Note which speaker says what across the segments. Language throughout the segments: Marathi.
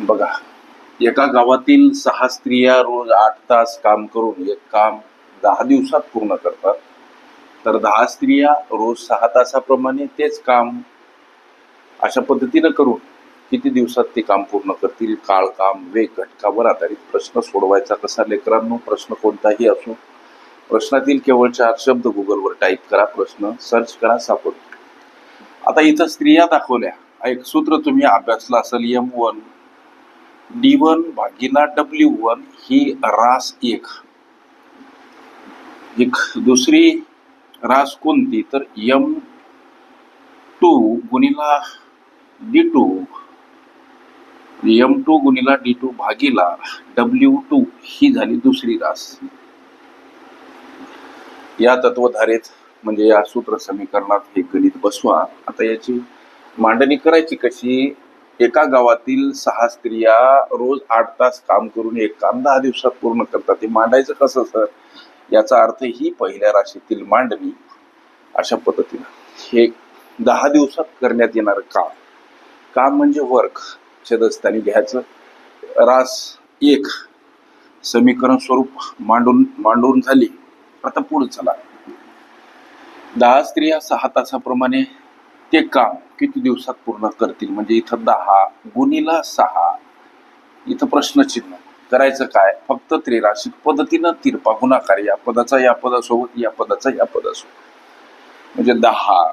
Speaker 1: बघा एका गावातील सहा स्त्रिया रोज आठ तास काम करून एक काम दहा दिवसात पूर्ण करतात. तर दहा स्त्रिया रोज सहा तासाप्रमाणे तेच काम अशा पद्धतीनं करून किती दिवसात ते काम पूर्ण करतील? काळ काम वेग घटकावर आधारित प्रश्न सोडवायचा कसा? लेकरांनो प्रश्न कोणताही असो. प्रश्नातील केवळ चार शब्द गुगलवर टाईप करा प्रश्न सर्च करा सापडतो आता इथं स्त्रिया दाखवल्या. एक सूत्र तुम्ही अभ्यासला असेल एम वन डी वन भागिला डब्ल्यू वन ही रास एक. एक दुसरी रास कोणती? तर यम टू गुणिला डी टू यम टू गुणिला डी टू भागीला डब्ल्यू टू ही झाली दुसरी रास. या तत्वधारेत म्हणजे या सूत्र समीकरणात हे गणित बसवा. आता याची मांडणी करायची कशी? एका गावातील सहा स्त्रिया रोज आठ तास काम करून एक काम दहा दिवसात पूर्ण करतात. ते मांडायचं कसं सर? याचा अर्थ ही पहिल्या राशीतील मांडणी अशा पद्धतीनं. हे दहा दिवसात करण्यात येणारं काम. काम म्हणजे वर्क छेदस्थानी घ्यायचं. रास एक समीकरण स्वरूप मांडून मांडून झाली आता पुढे चला. दहा स्त्रिया सहा तासाप्रमाणे ते काम किती दिवसात पूर्ण करतील? म्हणजे इथं दहा गुणीला सहा. इथं प्रश्नचिन्ह. करायचं काय? फक्त त्रिराशिक पद्धतीनं तिरपा गुणाकार. या पदाचा या पदासोबत या पदाचा या पदासोबत. म्हणजे दहा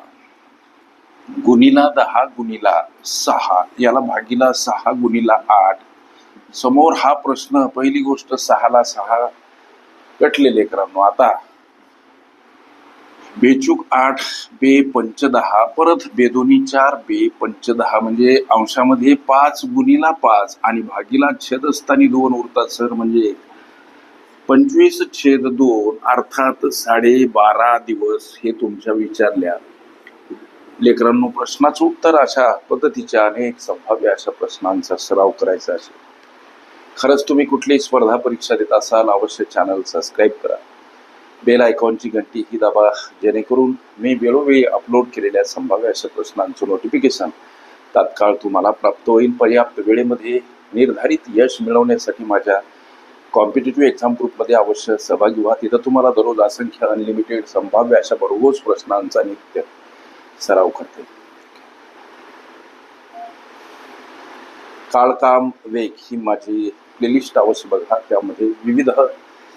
Speaker 1: गुणीला दहा गुणीला सहा. याला भागीला सहा गुणीला आठ. समोर हा प्रश्न पहिली गोष्ट सहाला सहा. कटले लेकरांनो आता बेचूक आठ बे पंच दहा परत बेदोनी चार बे पंच दहा म्हणजे अंशामध्ये पाच गुणीला पाच आणि भागीला छेदस्थानी दोन उरतात सर म्हणजे पंचवीस छेद दोन अर्थात साडे बारा दिवस हे तुमच्या विचारल्या. लेकरांनो प्रश्नाचं उत्तर अशा पद्धतीच्या अनेक संभाव्य अशा प्रश्नांचा सराव करायचा असेल. खरंच तुम्ही कुठलीही स्पर्धा परीक्षा देत असाल अवश्य चॅनल सबस्क्राईब करा. बेल आयकॉनची घंटी ही दाबा जेणेकरून मी वेळोवेळी अपलोड केलेल्या संभाव्य अशा प्रश्नांचं नोटिफिकेशन तात्काळ तुम्हाला प्राप्त होईल. पर्याप्त वेळेमध्ये निर्धारित यश मिळवण्यासाठी माझ्या कॉम्पिटेटिव्ह एक्झाम ग्रुपमध्ये अवश्य सहभागी व्हा. तिथं तुम्हाला दररोज असंख्य अनलिमिटेड संभाव्य अशा भरघोस प्रश्नांचा नित्य सराव करते. काळकाम वेग ही माझी प्लेलिस्ट अवश्य बघा. त्यामध्ये विविध